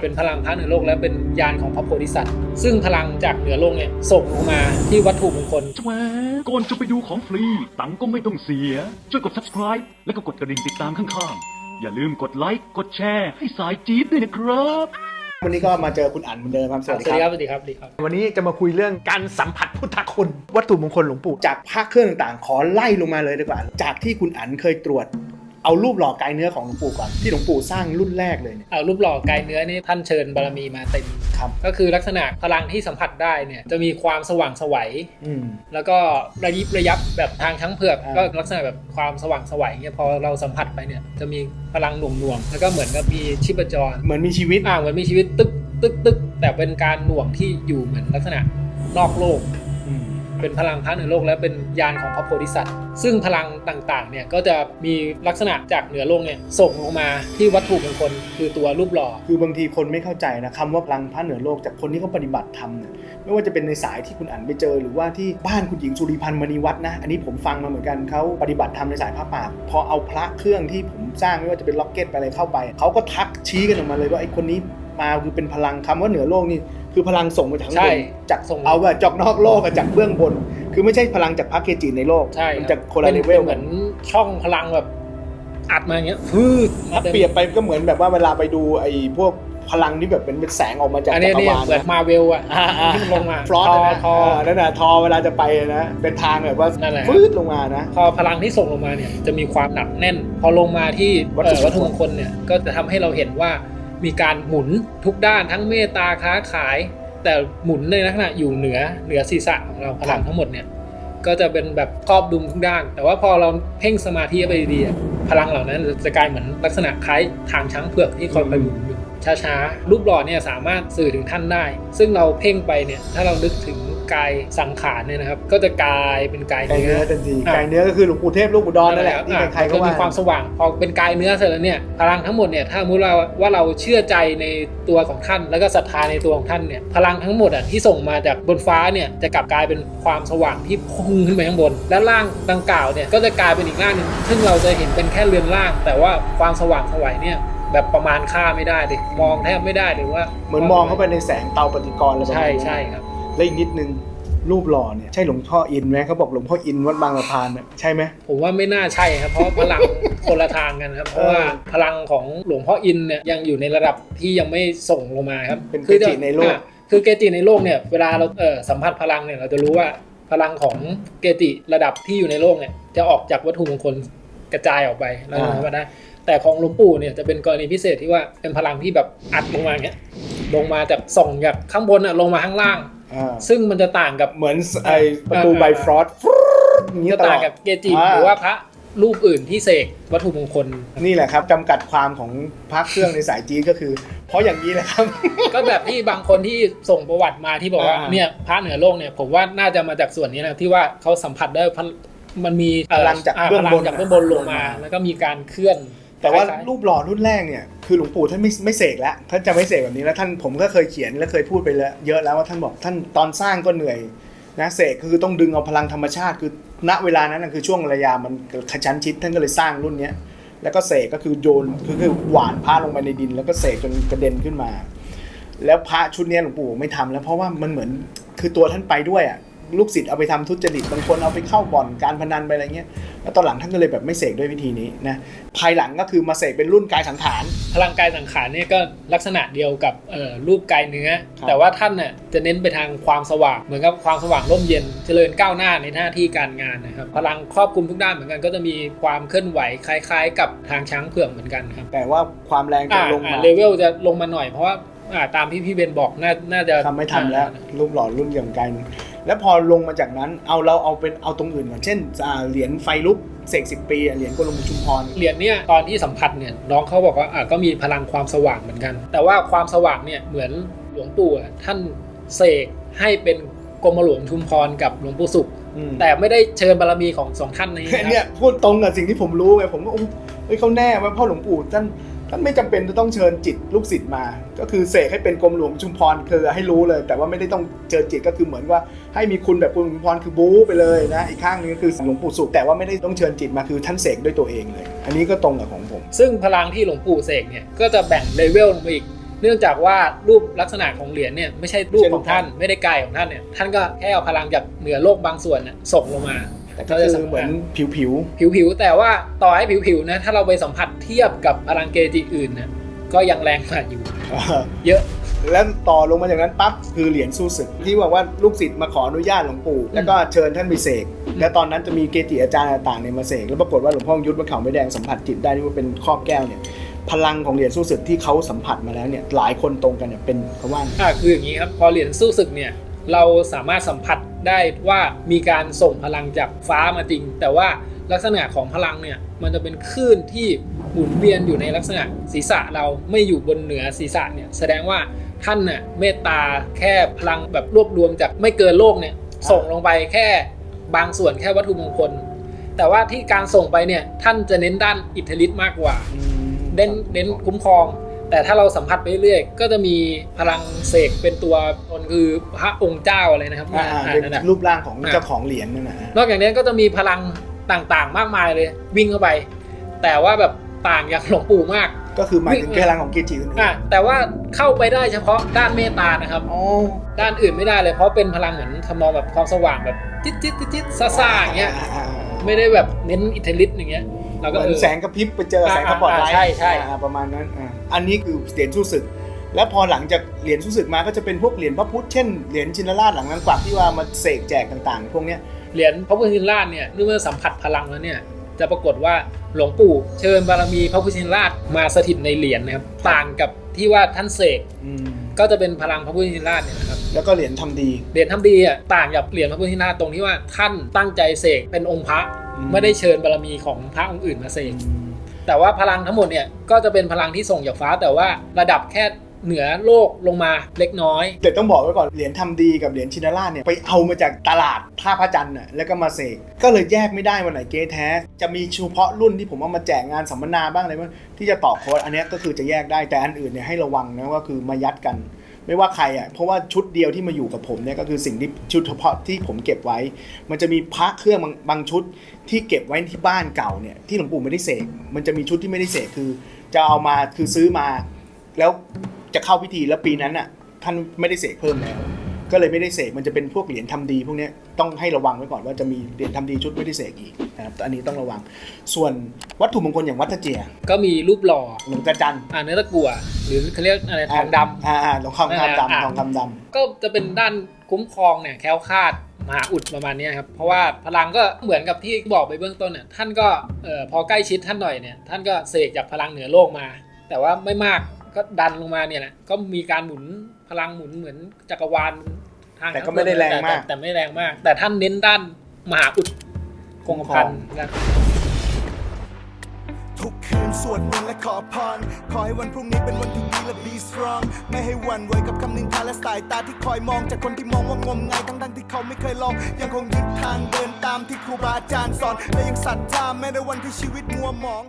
เป็นพลังพระเหนือโลกและเป็นยานของพระโพธิสัตว์ ซึ่งพลังจากเหนือโลกเนี่ยส่งลงมาที่วัตถุมงคลแหวก่อนจะไปดูของฟรี ตังค์ก็ไม่ต้องเสีย ช่วยกด subscribe แล้วก็กดกระดิ่งติดตามข้างๆ อย่าลืมกดไลค์กดแชร์ให้สายจี๊ดด้วยนะครับ วันนี้ก็มาเจอคุณอั๋นเหมือนเดิมครับสสวัวัสสดีดีคครัรับบสวัสดีครับสวัสดีครับ วันนี้จะมาคุยเรื่องการสัมผัสพุทธคุณ วัตถุมงคลหลวงปู่จากภาคเครื่องต่างๆขอไล่ลงมาเลยดีกว่า จากที่คุณอั๋นเคยตรวจ เอารูปหล่อกายเนื้อของหลวงปู่ก่อนที่หลวงปู่สร้างรุ่นแรกเลยเนี่ย เอารูปหล่อกายเนื้อนี่ท่านเชิญบารมีมาเต็มครับก็คือลักษณะพลังที่สัมผัสได้เนี่ยจะมีความสว่างไสวัยอืม แล้วก็ระยิบระยับแบบทางช้างเผือกอ่า ก็ลักษณะแบบความสว่างไสวัยเนี่ยพอเราสัมผัสไปเนี่ยจะมีพลังหน่วงหน่วงๆแล้วก็เหมือนกับมีชีพจรเหมือนมีชีวิตอ่าเหมือนมีชีวิตตึกตึกตึกแต่เป็นการหน่วงที่อยู่เหมือนลักษณะนอกโลกอืม เป็นพลังพระเหนือโลกและเป็นยานของพระโพธิสัตว์ ซึ่งพลังต่างๆเนี่ยก็จะมีลักษณะจากเหนือโลกเนี่ยส่งลงมาที่วัตถุมงคลคือตัวรูปหล่อ คือบางทีคนไม่เข้าใจนะคำว่าพลังพระเหนือโลกจากคนที่เขาปฏิบัติธรรมเนี่ยไม่ว่าจะเป็นในสายที่คุณอั๋นไปเจอ หรือว่าที่บ้านคุณหญิงสุริพันธ์มณีวัฒน์นะอันนี้ผมฟังมาเหมือนกันเขาปฏิบัติธรรมในสายพระป่าพอเอาพระเครื่องที่ผมสร้างไม่ว่าจะเป็นล็อกเก็ตไปอะไรเข้าไปเขาก็ทักชี้กันออกมาเลยว่าไอ้คนนี้มาคือเป็นพลังคำว่าเหนือโลกนี่ คือพลังส่งมาจากข้างใช่บนจากส่ง เอาแบบจากนอกโลกกับจากเบื้องบน คือไม่ใช่พลังจากพระเกจิในโลกใช่มันรับจากคนละป็เลเวลเหกัมือนนช่องพลังแบบอัดมาอย่างเงี้ยฟืดมาถ้าต็มเปรียบไปก็เหมือนแบบว่าเวลาไปดูไอ้พวกพลังที่แบบเป็นเป็นแสงออกมาจากอันจันี้กรเนี่ยวาลเหมือนนะมาเวลอะอ่าอ่าที่มันลงมาฟลอสทอนะทอเออนั่นน่ะทอเวลาจะไปนะเป็นทางแบบว่านั่นแหละ ฟืดลงมานะ พอพลังที่ส่งลงมาเนี่ยจะมีความหนักแน่น พอลงมาที่วัตเอ่ถุอวัตถุมงคลเนี่ยก็จะทำให้เราเห็นว่า มีการหมุนทุกด้านทั้งเมตตาค้าขาย แต่หมุนในลักษณะอยู่เหนือเหนือศีรษะของเราพลังทั้งหมดเนี่ยก็จะเป็นแบบครอบดุมทุกด้าน แต่ว่าพอเราเพ่งสมาธิไปดีๆพลังเหล่านั้นจะกลายเหมือนลักษณะคล้ายทางช้างเผือกที่คอยไปหมุนช้าๆรูปหล่อเนี่ยสามารถสื่อถึงท่านได้ ซึ่งเราเพ่งไปเนี่ยถ้าเรานึกถึง กายสังขารเนี่ยนะครับ ก็จะกลายเป็นกายไกลเนื้เนื้ออทันทีอะไกลเนื้อก็คือหลวงปู่เทพลูกอุดรนั่นแหละที่อ่าใครๆก็ก็มีว่าความสว่างพอเป็นกายเนื้อเสร็จแล้วเนี่ยพลังทั้งหมดเนี่ยถ้ามุติเราว่าเราเชื่อใจในตัวของท่าน แล้วก็ศรัทธาในตัวของท่านเนี่ยพลังทั้งหมดอะที่ส่งมาจากบนฟ้าเนี่ยจะกลับกลายเป็นความสว่างที่พุ่งขึ้นไปข้างบน และล่างดังกล่าวเนี่ยก็จะกลายเป็นอีกร่างหนึ่งซึ่งเราจะเห็นเป็นแค่เรือนร่าง แต่ว่าความสว่างไสวัยเนี่ยแบบประมาณค่าไม่ได้เลยมองแทบไม่ได้เลยว่า เหมือนมองเข้าไปในแสงเตาปฏิกรณ์อะไรประใช่มาณนี้ใช่ครับ และอีกนิดนึงรูปหล่อเนี่ยใช่หลวงพ่ออินไหมเขาบอกหลวงพ่ออินวัดบางสะพานน่ะใช่ไหมผมว่าไม่น่าใช่ครับ เพราะว่าพลังคนละทางกันครับ เพราะว่าพลังของหลวงพ่ออินเนี่ยยังอยู่ในระดับที่ยังไม่ส่งลงมาครับเป็นเกคือจะจิในโลกอะคือเกจิในโลกเนี่ยเวลาเราเออสัมผัสพลังเนี่ยเราจะรู้ว่าพลังของเกจิระดับที่อยู่ในโลกเนี่ยจะออกจากวัตถุมงคลกระจายออกไปแล้วอ่าเราก็ได้แต่ของหลวงปู่เนี่ยจะเป็นกรณีพิเศษที่ว่าเป็นพลังที่แบบอัดลงมาอย่างเงี้ยลงมาจากส่องจากข้างบนอะลงมาข้างล่างอ่า ซึ่งมันจะต่างกับเหมือนไอประตูอ่าไบฟรอสต์อย่างนี้จะตลต่าองดกับเกจิอ่าหรือว่าพระรูปอื่นที่เสกวัตถุมงคล นี่แหละครับจำกัดความของพระเครื่องในสายจีนก็คือ เพราะอย่างนี้แหละครับ ก็แบบที่บางคนที่ส่งประวัติมาที่บอกว่าอ่าเนี่ยพระเหนือโลกเนี่ยผมว่าน่าจะมาจากส่วนนี้นะที่ว่าเขาสัมผัสได้พลมันมีเอ่อพลังจากอ่เบื้องบนพลัจากเบื้องบนลงมา แล้วก็มีการเคลื่อน แต่ว่าคล้ยๆรูปหล่อรุ่นแรกเนี่ย คือหลวงปู่ท่านไม่ไม่เสกแล้วท่านจะไม่เสกแบบนี้แล้วท่านผมก็เคยเขียนและเคยพูดไปแล้วเยอะแล้วว่าท่านบอกท่านตอนสร้างก็เหนื่อยนะเสกคือต้องดึงเอาพลังธรรมชาติ คือณเวลานั้นคือช่วงระยะมันขชันชิดท่านก็เลยสร้างรุ่นเนี้ยแล้วก็เสกก็คือโยนคือคือหวานผ้าลงไปในดิน แล้วก็เสกจนกระเด็นขึ้นมา แล้วพระชุดนี้หลวงปู่ไม่ทำแล้วเพราะว่ามันเหมือนคือตัวท่านไปด้วยอะลูกศิษย์เอาไปทำทุจริตบางคนเอาไปเข้าบ่อนการพนันไปอะไรเงี้ย แล้วตอนหลังท่านก็เลยแบบไม่เสกด้วยวิธีนี้นะภายหลังก็คือมาเสกเป็นรุ่นกายสังขารพลังกายสังขารเนี่ยก็ลักษณะเดียวกับเอ่อรูปกายเนื้อครับแต่ว่าท่านเนี่ยจะเน้นไปทางความสว่างเหมือนกับความสว่างร่มเย็นเจริญก้าวหน้าในหน้าที่การงานนะครับพลังครอบคลุมทุกด้านเหมือนกัน ก็จะมีความเคลื่อนไหวคล้าย ๆ กับทางช้างเผือกเหมือนกันครับแต่ว่าความแรงจะอ่าลงมาอ่าเลเวลจะลงมาหน่อยเพราะว่าอ่าตามที่พี่เบนบอกน่าน่าจะทำไม่ทันแล้วรูปหล่อรุ่นอย่างกัน แล้วพอลงมาจากนั้นเอาเราเอาเป็นเอาตรงอื่นก่อนเช่นอ่าเหรียญไฟลุกเสกสิบปีอะเหรียญกรมชุมพรเหรียญเนี่ยตอนที่สัมผัสเนี่ยน้องเขาบอกว่าอะก็มีพลังความสว่างเหมือนกัน แต่ว่าความสว่างเนี่ยเหมือนหลวงปู่อะท่านเสกให้เป็นกรมหลวงชุมพรกับหลวงปู่สุขอืมแต่ไม่ได้เชิญบารมีของสองท่านนี้นะครับเนี่ยพูดตรงกับสิ่งที่ผมรู้ไงผมก็อุ๊ยเฮ้ยเขาแน่ว่าพ่อหลวงปู่ท่าน ท่านไม่จำเป็นจะต้องเชิญจิตลูกศิษย์มา ก็คือเสกให้เป็นกรมหลวงชุมพรคือให้รู้เลย แต่ว่าไม่ได้ต้องเจอจิตก็คือเหมือนว่าให้มีคุณแบบกรมหลวงชุมพรคือบู๊ไปเลยนะอีกข้างนึงก็คือหลวงปู่สุขแต่ว่าไม่ได้ต้องเชิญจิตมาคือท่านเสกด้วยตัวเองเลย อันนี้ก็ตรงกับของผม ซึ่งพลังที่หลวงปู่เสกเนี่ยก็จะแบ่งเลเวลลงไปอีกเนื่องจากว่ารูปลักษณะของเหรียญเนี่ยไม่ใช่รูปของท่านไม่ได้กายของท่านเนี่ยท่านก็แค่เอาพลังจากเหนือโลกบางส่วนน่ะส่งลงมา แต่ก็คือเหมือนผิวผิวผิวๆ แต่ว่าต่อให้ผิวๆ นะ ถ้าเราไปสัมผัสเทียบกับพลังเกจิอื่นเนี่ยก็ยังแรงกว่าอยู่ๆเออเยอะแล้วต่อลงมาจากนั้นปั๊บคือเหรียญสู้ศึกที่บอกว่าลูกศิษย์มาขออนุญาตหลวงปู่ แล้วก็เชิญท่านไปเสกและตอนนั้นจะมีเกจิอาจารย์ต่างๆเนี่ยมาเสกแล้วปรากฏว่าหลวงพ่อยุทธวัดเขาไม่แดงสัมผัสจิตได้ที่ว่าเป็นครอบแก้วเนี่ยพลังของเหรียญสู้ศึกที่เขาสัมผัสมาแล้วเนี่ยหลายคนตรงกันเนี่ยเป็นเขาว่าไงอ่าคืออย่างนี้ครับพอเหรียญสู้ศึกเนี่ยเราสามารถสัมผัส ได้ว่ามีการส่งพลังจากฟ้ามาจริง แต่ว่าลักษณะของพลังเนี่ยมันจะเป็นคลื่นที่หมุนเวียนอยู่ในลักษณะศีรษะเราไม่อยู่บนเหนือศีรษะเนี่ยแสดงว่าท่านน่ะเมตตาแค่พลังแบบรวบรวมจากไม่เกินโลกเนี่ยส่งลงไปแค่บางส่วนแค่วัตถุมงคล แต่ว่าที่การส่งไปเนี่ยท่านจะเน้นด้านอิทธิฤทธิ์มากกว่าเน้นเน้นคุ้มครอง แต่ถ้าเราสัมผัสไปเรื่อยๆก็จะมีพลังเสกเป็นตัวตนคือพระองค์เจ้าอะไรนะครับอ่าอ่าเป็นนั่นแหละรูปร่างของอ่า เจ้าของเหรียญนั่นนะฮะนอกจากนี้ก็จะมีพลังต่างๆ มากมายเลย วิ่งเข้าไป แต่ว่าแบบต่างจากหลวงปู่มาก ก็คือหมายถึงพลังของเกจิอื่นอะแต่ว่าเข้าไปได้เฉพาะด้านเมตตานะครับๆอ๋อด้านอื่นไม่ได้เลยเพราะเป็นพลังเหมือนทำนองแบบความสว่างแบบจิ๊ดจิ๊ดจิ๊ดจิ๊ดซ่าซ่าๆอย่างเงี้ยอ่าไม่ได้แบบเน้นอิทธิฤทธิ์อย่างเงี้ยเราเหก็มือนเออแสงกระพริบไปเจอแสงสปอตไลท์อ่าใช่ใช่ อ่าประมาณนั้นอ่า อันนี้คือเหรียญสู้ศึก แล้วพอหลังจากเหรียญสู้ศึกมาก็จะเป็นพวกเหรียญพระพุทธเช่นเหรียญชินราชหลังนังกวักที่ว่ามาเสกแจกต่างๆ พวกเนี้ยเหรียญพระพุทธชินราชเนี่ยเมื่อสัมผัสพลังแล้วเนี่ยจะปรากฏว่าหลวงปู่เชิญบารมีพระพุทธชินราชมาสถิตในเหรียญนะครับต่างกับที่ว่าท่านเสกอืมก็จะเป็นพลังพระพุทธชินราชเนี่ยนะครับแล้วก็เหรียญทำดีเหรียญทำดีอะต่างจากเหรียญพระพุทธชินราชตรงที่ว่าท่านตั้งใจเสกเป็นองค์พระอืมไม่ได้เชิญบารมีของพระองค์อื่นมาเสก แต่ว่าพลังทั้งหมดเนี่ยก็จะเป็นพลังที่ส่งจากฟ้าแต่ว่าระดับแค่เหนือโลกลงมาเล็กน้อย แต่ต้องบอกไว้ก่อน เหรียญทำดีกับเหรียญชินาราเนี่ย ไปเอามาจากตลาดท่าพระจันทร์น่ะแล้วก็มาเสก ก็เลยแยกไม่ได้วันไหนเก๊แท้ จะมีเฉพาะรุ่นที่ผมเอามาแจกงานสัมมนาบ้างอะไรบ้างที่จะต่อโค้ดอันนี้ก็คือจะแยกได้แต่อันอื่นเนี่ยให้ระวังนะว่าคือมายัดกัน ไม่ว่าใครอะเพราะว่าชุดเดียวที่มาอยู่กับผมเนี่ยก็คือสิ่งที่ชุดเฉพาะที่ผมเก็บไว้ มันจะมีพระเครื่องบางบางชุดที่เก็บไว้ที่บ้านเก่าเนี่ยที่หลวงปู่ไม่ได้เสกมันจะมีชุดที่ไม่ได้เสกคือ จะเอามาคือซื้อมา แล้วจะเข้าพิธีแล้วปีนั้นอะท่านไม่ได้เสกเพิ่มแล้ว ก็เลยไม่ได้เสกมันจะเป็นพวกเหรียญทำดี พวกเนี้ยต้องให้ระวังไว้ก่อนว่าจะมีเหรียญทำดีชุดไม่ได้เสกอีกนะครับแต่อันนี้ต้องระวัง ส่วนวัตถุมงคลอย่างวัดตะเจีย ก็มีรูปหล่อหลวงตาจันทร์อ่าเนื้อตะกั่วหรือเขาเรียกอะไรทองดำอ่าอ่าทองคำอ่าดำอ่าทองคำดก็จะเป็นด้านคุ้มครองเนี่ยแคล้วคลาดมหาอุดประมาณเนี้ยครับ เพราะว่าพลังก็เหมือนกับที่บอกไปเบื้องต้นเนี่ยท่านก็เอ่อพอใกล้ชิดท่านหน่อยเนี่ยท่านก็เสกจากพลังเหนือโลกมา แต่ว่าไม่มากก็ดันลงมาเนี่ยแหละก็มีการหมุนพลังหมุนเหมือนจักรวาล ทางำแต่ก็ไม่ได้แรงมากแต่แต่ไม่แรงมาก แต่ท่านเน้นด้านมหาอุดคงกระพันนะทุกคืนสวดมนต์และขอพร ขอให้วันพรุ่งนี้เป็นวันที่ดีและ be strong ไม่ให้หวั่นไหวกับคำนินทาและสายตาที่คอยมอง จากคนที่มองว่างมงายทั้งทั้งๆที่เขาไม่เคยลอง ยังคงยึดทางเดินตามที่ครูบาอาจารย์สอน และยังศรัทธาแม้ในวันที่ชีวิตมัวหมอง